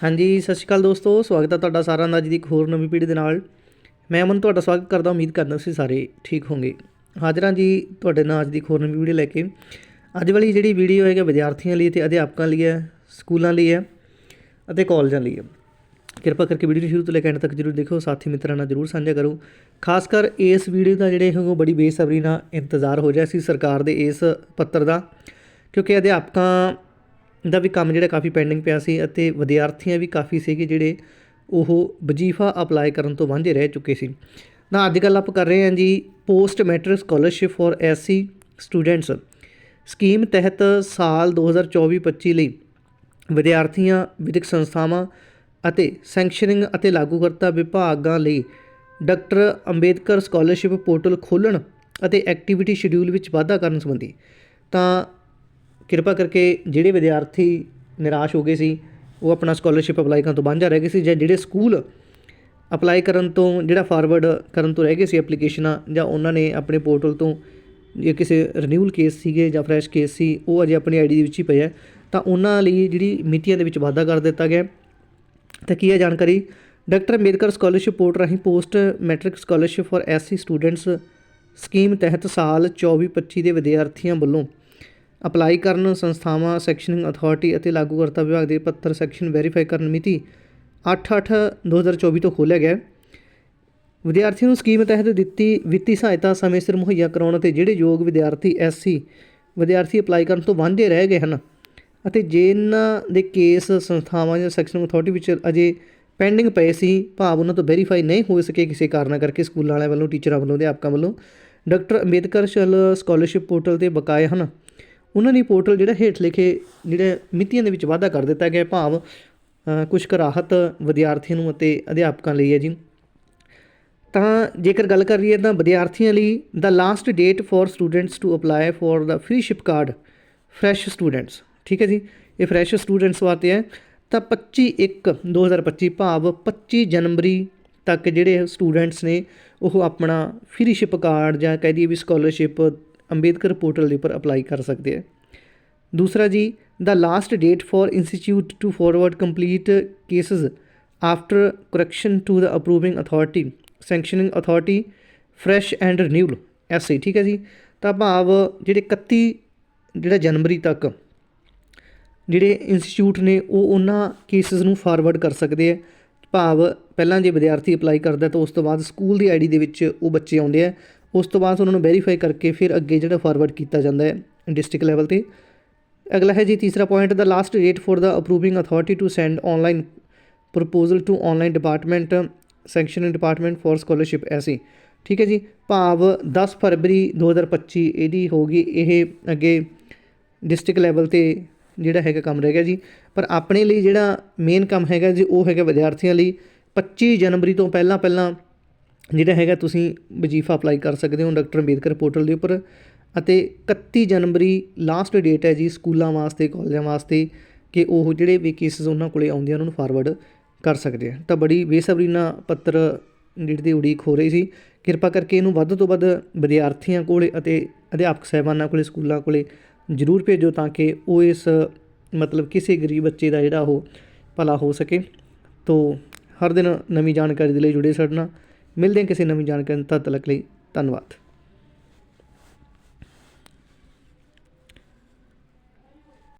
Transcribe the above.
ਹਾਂਜੀ, ਸਤਿ ਸ਼੍ਰੀ ਅਕਾਲ ਦੋਸਤੋ, ਸਵਾਗਤ ਹੈ ਤੁਹਾਡਾ ਸਾਰਿਆਂ ਦਾ ਅੱਜ ਦੀ ਇੱਕ ਹੋਰ ਨਵੀਂ ਪੀੜ੍ਹੀ ਦੇ ਨਾਲ। ਮੈਂ ਅਮਨ ਤੁਹਾਡਾ ਸਵਾਗਤ ਕਰਦਾ, ਉਮੀਦ ਕਰਦਾ ਤੁਸੀਂ ਸਾਰੇ ਠੀਕ ਹੋਵੋਗੇ। ਹਾਜ਼ਰਾਂ ਜੀ ਤੁਹਾਡੇ ਨਾਲ ਅੱਜ ਦੀ ਇੱਕ ਹੋਰ ਨਵੀਂ ਵੀਡੀਓ ਲੈ ਕੇ। ਅੱਜ ਵਾਲੀ ਜਿਹੜੀ ਵੀਡੀਓ ਹੈਗਾ ਵਿਦਿਆਰਥੀਆਂ ਲਈ ਤੇ ਅਧਿਆਪਕਾਂ ਲਈ ਹੈ, ਸਕੂਲਾਂ ਲਈ ਹੈ ਅਤੇ ਕਾਲਜਾਂ ਲਈ ਹੈ। ਕਿਰਪਾ ਕਰਕੇ ਵੀਡੀਓ ਸ਼ੁਰੂ ਤੋਂ ਲੈ ਕੇ ਐਂਡ ਤੱਕ ਜਰੂਰ ਦੇਖੋ, ਸਾਥੀ ਮਿੱਤਰਾਂ ਨਾਲ ਜਰੂਰ ਸਾਂਝਾ ਕਰੋ। ਖਾਸ ਕਰ ਇਸ ਵੀਡੀਓ ਦਾ ਜਿਹੜੇ ਹੈਗੇ, ਉਹ ਬੜੀ ਬੇਸਬਰੀ ਨਾਲ ਇੰਤਜ਼ਾਰ ਹੋ ਰਿਹਾ ਸੀ ਸਰਕਾਰ ਦੇ ਇਸ ਪੱਤਰ ਦਾ, ਕਿਉਂਕਿ ਅਧਿਆਪਕਾਂ ਦਾ ਵੀ ਕੰਮ ਜਿਹੜਾ ਕਾਫੀ ਪੈਂਡਿੰਗ ਪਿਆ ਸੀ ਅਤੇ ਵਿਦਿਆਰਥੀਆਂ ਵੀ ਕਾਫੀ ਸੀਗੇ ਜਿਹੜੇ ਉਹ ਵਜ਼ੀਫਾ ਅਪਲਾਈ ਕਰਨ ਤੋਂ ਵਾਂਝੇ ਰਹਿ ਚੁੱਕੇ ਸੀ। ਨਾ ਅੱਜ ਕੱਲ੍ਹ ਆਪਾਂ ਕਰ ਰਹੇ ਹਾਂ ਜੀ post matric scholarship for SC students scheme ਤਹਿਤ ਸਾਲ 2024-25 ਲਈ ਵਿਦਿਆਰਥੀਆਂ, ਵਿਦਿਅਕ ਸੰਸਥਾਵਾਂ ਅਤੇ ਸੈਂਕਸ਼ਨਿੰਗ ਅਤੇ ਲਾਗੂਕਰਤਾ ਵਿਭਾਗਾਂ ਲਈ ਡਾਕਟਰ ਅੰਬੇਦਕਰ ਸਕਾਲਰਸ਼ਿਪ ਪੋਰਟਲ ਖੋਲ੍ਹਣ ਅਤੇ ਐਕਟੀਵਿਟੀ ਸ਼ਡਿਊਲ ਵਿੱਚ ਵਾਧਾ ਕਰਨ ਸੰਬੰਧੀ। ਤਾਂ ਕਿਰਪਾ ਕਰਕੇ ਜਿਹੜੇ ਵਿਦਿਆਰਥੀ ਨਿਰਾਸ਼ ਹੋ ਗਏ ਸੀ, ਉਹ ਆਪਣਾ ਸਕਾਲਰਸ਼ਿਪ ਅਪਲਾਈ ਕਰਨ ਤੋਂ ਵਾਂਝਾ ਰਹਿ ਗਏ ਸੀ ਜਾਂ ਜਿਹੜੇ ਸਕੂਲ ਅਪਲਾਈ ਕਰਨ ਤੋਂ, ਜਿਹੜਾ ਫਾਰਵਰਡ ਕਰਨ ਤੋਂ ਰਹਿ ਗਏ ਸੀ ਐਪਲੀਕੇਸ਼ਨਾਂ ਜਾਂ ਉਹਨਾਂ ਨੇ ਆਪਣੇ ਪੋਰਟਲ ਤੋਂ ਜੇ ਕਿਸੇ ਰਿਨਿਊਲ ਕੇਸ ਸੀਗੇ ਜਾਂ ਫਰੈਸ਼ ਕੇਸ ਸੀ, ਉਹ ਅਜੇ ਆਪਣੀ ਆਈਡੀ ਦੇ ਵਿੱਚ ਹੀ ਪਏ ਆ, ਤਾਂ ਉਹਨਾਂ ਲਈ ਜਿਹੜੀ ਮਿਤੀਆਂ ਦੇ ਵਿੱਚ ਵਾਧਾ ਕਰ ਦਿੱਤਾ ਗਿਆ। ਤਾਂ ਕੀ ਹੈ ਜਾਣਕਾਰੀ? ਡਾਕਟਰ ਅੰਬੇਦਕਰ ਸਕਾਲਰਸ਼ਿਪ ਪੋਰਟ ਰਾਹੀਂ post matric scholarship for SC students scheme ਤਹਿਤ ਸਾਲ 24-25 ਦੇ ਵਿਦਿਆਰਥੀਆਂ ਵੱਲੋਂ ਅਪਲਾਈ ਕਰਨ ਸੰਸਥਾਵਾਂ, ਸੈਕਸ਼ਨਿੰਗ ਅਥਾਰਟੀ ਅਤੇ ਲਾਗੂਕਰਤਾ ਵਿਭਾਗ ਦੇ ਪੱਤਰ ਸੈਕਸ਼ਨ ਵੈਰੀਫਾਈ ਕਰਨ ਮਿਤੀ 8/8/2024 ਤੋਂ ਖੋਲ੍ਹਿਆ ਗਿਆ ਵਿਦਿਆਰਥੀਆਂ ਨੂੰ ਸਕੀਮ ਤਹਿਤ ਦਿੱਤੀ ਵਿੱਤੀ ਸਹਾਇਤਾ ਸਮੇਂ ਸਿਰ ਮੁਹੱਈਆ ਕਰਾਉਣ ਅਤੇ ਜਿਹੜੇ ਯੋਗ ਵਿਦਿਆਰਥੀ ਐਸਸੀ ਵਿਦਿਆਰਥੀ ਅਪਲਾਈ ਕਰਨ ਤੋਂ ਵਾਂਝੇ ਰਹਿ ਗਏ ਹਨ ਅਤੇ ਜਿਨ੍ਹਾਂ ਦੇ ਕੇਸ ਸੰਸਥਾਵਾਂ ਜਾਂ ਸੈਕਸ਼ਨ ਅਥਾਰਟੀ ਵਿੱਚ ਅਜੇ ਪੈਂਡਿੰਗ ਪਏ ਸੀ, ਭਾਵ ਉਹਨਾਂ ਤੋਂ ਵੈਰੀਫਾਈ ਨਹੀਂ ਹੋ ਸਕੇ ਕਿਸੇ ਕਾਰਨ ਕਰਕੇ ਸਕੂਲਾਂ ਵਾਲਿਆਂ ਵੱਲੋਂ, ਟੀਚਰਾਂ ਵੱਲੋਂ, ਅਧਿਆਪਕਾਂ ਵੱਲੋਂ, ਡਾਕਟਰ ਅੰਬੇਦਕਰ ਸ਼ਲ ਸਕਾਲਰਸ਼ਿਪ ਪੋਰਟਲ ਤੇ ਬਕਾਏ ਹਨ। ਉਹਨਾਂ ਨੇ ਪੋਰਟਲ ਜਿਹੜਾ ਹੇਠ ਲਿਖੇ ਜਿਹੜੇ ਮਿਤੀਆਂ ਦੇ ਵਿੱਚ ਵਾਧਾ ਕਰ ਦਿੱਤਾ ਗਿਆ ਭਾਵ ਕੁਝ ਕੁ ਰਾਹਤ ਵਿਦਿਆਰਥੀਆਂ ਨੂੰ ਅਤੇ ਅਧਿਆਪਕਾਂ ਲਈ ਹੈ ਜੀ। ਤਾਂ ਜੇਕਰ ਗੱਲ ਕਰ ਰਹੀਏ ਤਾਂ ਵਿਦਿਆਰਥੀਆਂ ਲਈ the last date for students to apply for the freeship card fresh students ਠੀਕ ਹੈ ਜੀ? ਇਹ ਫਰੈਸ਼ ਸਟੂਡੈਂਟਸ ਵਾਸਤੇ ਹੈ। ਤਾਂ 25 1 2025 ਭਾਵ 25 ਜਨਵਰੀ ਤੱਕ ਜਿਹੜੇ ਸਟੂਡੈਂਟਸ ਨੇ, ਉਹ ਆਪਣਾ ਫ੍ਰੀਸ਼ਿਪ ਕਾਰਡ ਜਾਂ ਕਹਿ ਦਈਏ ਵੀ ਸਕਾਲਰਸ਼ਿਪ ਅੰਬੇਦਕਰ ਪੋਰਟਲ ਦੇ ਉੱਪਰ ਅਪਲਾਈ ਕਰ ਸਕਦੇ ਆ। ਦੂਸਰਾ ਜੀ the last date for institute to forward complete cases after correction to the approving authority sanctioning authority fresh and renewal SA ਠੀਕ ਹੈ ਜੀ? ਤਾਂ ਭਾਵ ਜਿਹੜੇ 31 ਜਿਹੜਾ ਜਨਵਰੀ ਤੱਕ ਜਿਹੜੇ ਇੰਸਟੀਚਿਊਟ ਨੇ, ਉਹ ਉਹਨਾਂ ਕੇਸਸ ਨੂੰ ਫਾਰਵਰਡ ਕਰ ਸਕਦੇ ਆ। ਭਾਵ ਪਹਿਲਾਂ ਜੇ ਵਿਦਿਆਰਥੀ ਅਪਲਾਈ ਕਰਦਾ ਤਾਂ ਉਸ ਤੋਂ ਬਾਅਦ ਸਕੂਲ ਦੀ ਆਈਡੀ ਦੇ ਵਿੱਚ ਉਹ ਬੱਚੇ ਆਉਂਦੇ ਆ। ਉਸ ਤੋਂ ਬਾਅਦ ਉਹਨਾਂ ਨੂੰ ਵੈਰੀਫਾਈ ਕਰਕੇ ਫਿਰ ਅੱਗੇ ਜਿਹੜਾ ਫਾਰਵਰਡ ਕੀਤਾ ਜਾਂਦਾ ਹੈ ਡਿਸਟ੍ਰਿਕਟ ਲੈਵਲ ਤੇ। ਅਗਲਾ ਹੈ ਜੀ ਤੀਸਰਾ point the last date for the approving authority to send online proposal to online department sanctioning department for scholarship SC ਠੀਕ ਹੈ ਜੀ, ਭਾਵ 10 ਫਰਵਰੀ 2025 ਇਹਦੀ ਹੋਗੀ ਇਹ ਅੱਗੇ ਡਿਸਟ੍ਰਿਕਟ ਲੈਵਲ ਤੇ ਜਿਹੜਾ ਹੈਗਾ ਕੰਮ ਰਹਿ ਗਿਆ ਜੀ। ਪਰ ਆਪਣੇ ਲਈ ਜਿਹੜਾ ਮੇਨ ਕੰਮ ਹੈਗਾ ਜੀ, ਉਹ ਹੈਗਾ ਵਿਦਿਆਰਥੀਆਂ ਲਈ 25 ਜਨਵਰੀ ਤੋਂ ਪਹਿਲਾਂ ਪਹਿਲਾਂ ਜਿਹੜਾ ਹੈਗਾ ਤੁਸੀਂ ਵਜ਼ੀਫਾ ਅਪਲਾਈ ਕਰ ਸਕਦੇ ਹੋ ਡਾਕਟਰ ਅੰਬੇਦਕਰ ਪੋਰਟਲ ਦੇ ਉੱਪਰ ਅਤੇ 31 ਜਨਵਰੀ ਲਾਸਟ ਡੇਟ ਹੈ ਜੀ ਸਕੂਲਾਂ ਵਾਸਤੇ, ਕਾਲਜਾਂ ਵਾਸਤੇ ਕਿ ਉਹ ਜਿਹੜੇ ਵੀ ਕੇਸਸ ਉਹਨਾਂ ਕੋਲੇ ਆਉਂਦੇ ਆ, ਉਹਨਾਂ ਨੂੰ ਫਾਰਵਰਡ ਕਰ ਸਕਦੇ ਆ। ਤਾਂ ਬੜੀ ਬੇਸਬਰੀ ਨਾਲ ਪੱਤਰ ਜਿਹੜੀ ਦੀ ਉਡੀਕ ਹੋ ਰਹੀ ਸੀ। ਕਿਰਪਾ ਕਰਕੇ ਇਹਨੂੰ ਵੱਧ ਤੋਂ ਵੱਧ ਵਿਦਿਆਰਥੀਆਂ ਕੋਲੇ ਅਤੇ ਅਧਿਆਪਕ ਸਹਿਬਾਨਾਂ ਕੋਲੇ, ਸਕੂਲਾਂ ਕੋਲੇ ਜ਼ਰੂਰ ਭੇਜੋ ਤਾਂ ਕਿ ਉਹ ਇਸ, ਮਤਲਬ ਕਿਸੇ ਗਰੀਬ ਬੱਚੇ ਦਾ ਜਿਹੜਾ ਉਹ ਭਲਾ ਹੋ ਸਕੇ। ਤੋ ਹਰ ਦਿਨ ਨਵੀਂ ਜਾਣਕਾਰੀ ਦੇ ਲਈ ਜੁੜੇ ਸਾਡੇ ਮਿਲਦੇ ਹਾਂ ਕਿਸੇ ਨਵੀਂ ਜਾਣਕਾਰੀ ਤਦ ਤੱਕ ਲਈ ਧੰਨਵਾਦ।